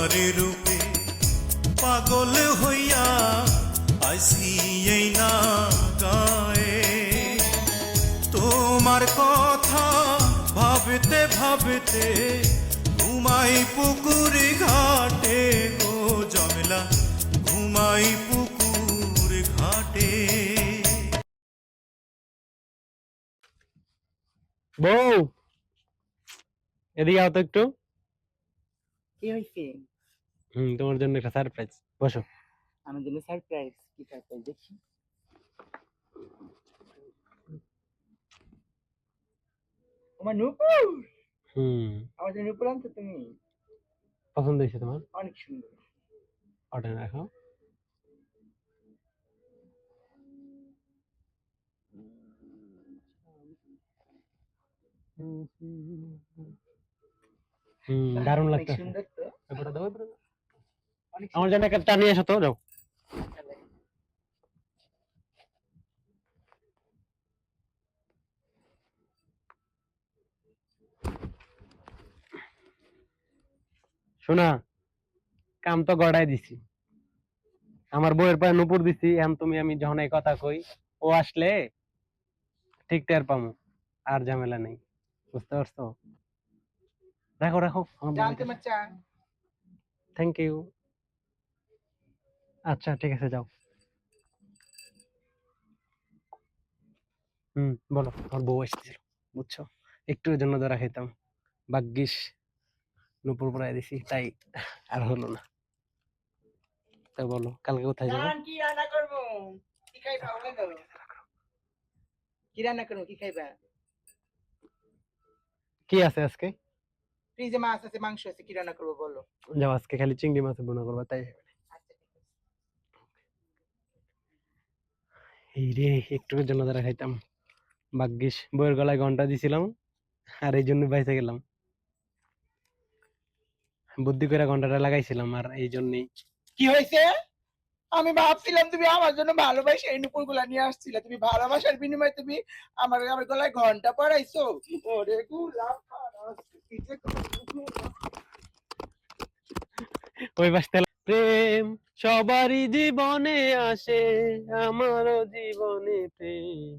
তোমার রূপে পাগল হইয়া আসি এই না গায়ে তোমার কথা ভাবতে ভাবতে ঘুমাই পুকুর ঘাটে গো জমলা ঘুমাই পুকুর ঘাটে। বউ এদিকে আওতো একটু। কি হয়েছে হুম তোমার জন্য একটা সারপ্রাইজ বসো। আমার জন্য সারপ্রাইজ কি সারপ্রাইজ দেখি? আমার নুপুর! হুম। আমার জন্য নুপুর আনছো তুমি? পছন্দ হয়েছে তোমার? অনেক সুন্দর। অর্ডার রাখো। হুম দারুণ লাগতেছে। সুন্দর তো এবারে দাও এবারে দাও। অনেক আমার জন্য একটা চা নিয়ে এসো তো যাও। শোনা কাম তো গড়াই দিছি। আমার বউয়ের পায়ে নুপুর দিছি এখন তুমি আমি যখন এই কথা কই ও আসলে ঠিক টের পামু আর ঝামেলা নেই। বুঝতে পারছ? রাখো রাখো থ্যাংক ইউ আচ্ছা ঠিক আছে যাও। হুম বলো। আমার বউ এসেছিল বুঝছ? একটু এর জন্য ধরা খেতাম। ভাগ্যিস নুপুর পরাই দিছি তাই আর হলো না। তা বলো কালকে কোথায় যাবে? কি রান্না করব? কি খাইবা বলো কি রান্না করব কি খাইবা? কি আছে আজকে? ফ্রিজে মাছ আছে মাংস আছে কি রান্না করব বলো। যাও আজকে খালি চিংড়ি মাছ বোনা করবা তাই হবে। আচ্ছা ঠিক আছে। এই রে একটুর জন্য ধরা খাইতাম। ভাগ্যিস বইয়ের গলায় ঘণ্টা দিছিলাম আর এই জন্য বাইসে গেলাম। বুদ্ধি করে ঘন্টাটা লাগাইছিলাম আর এই জন্যই। কি হয়েছে? আমি ভাবছিলাম তুমি আমার জন্য ভালোবাসে এই নুপুরগুলা নিয়ে আসছিলে। তুমি ভালোবাসার বিনিময়ে তুমি আমার আমার গলায় ঘণ্টা পড়াইছো ওরে গুলাম ওই বাসতে প্রেম। সবারই জীবনে আসে আমারও জীবনে প্রেম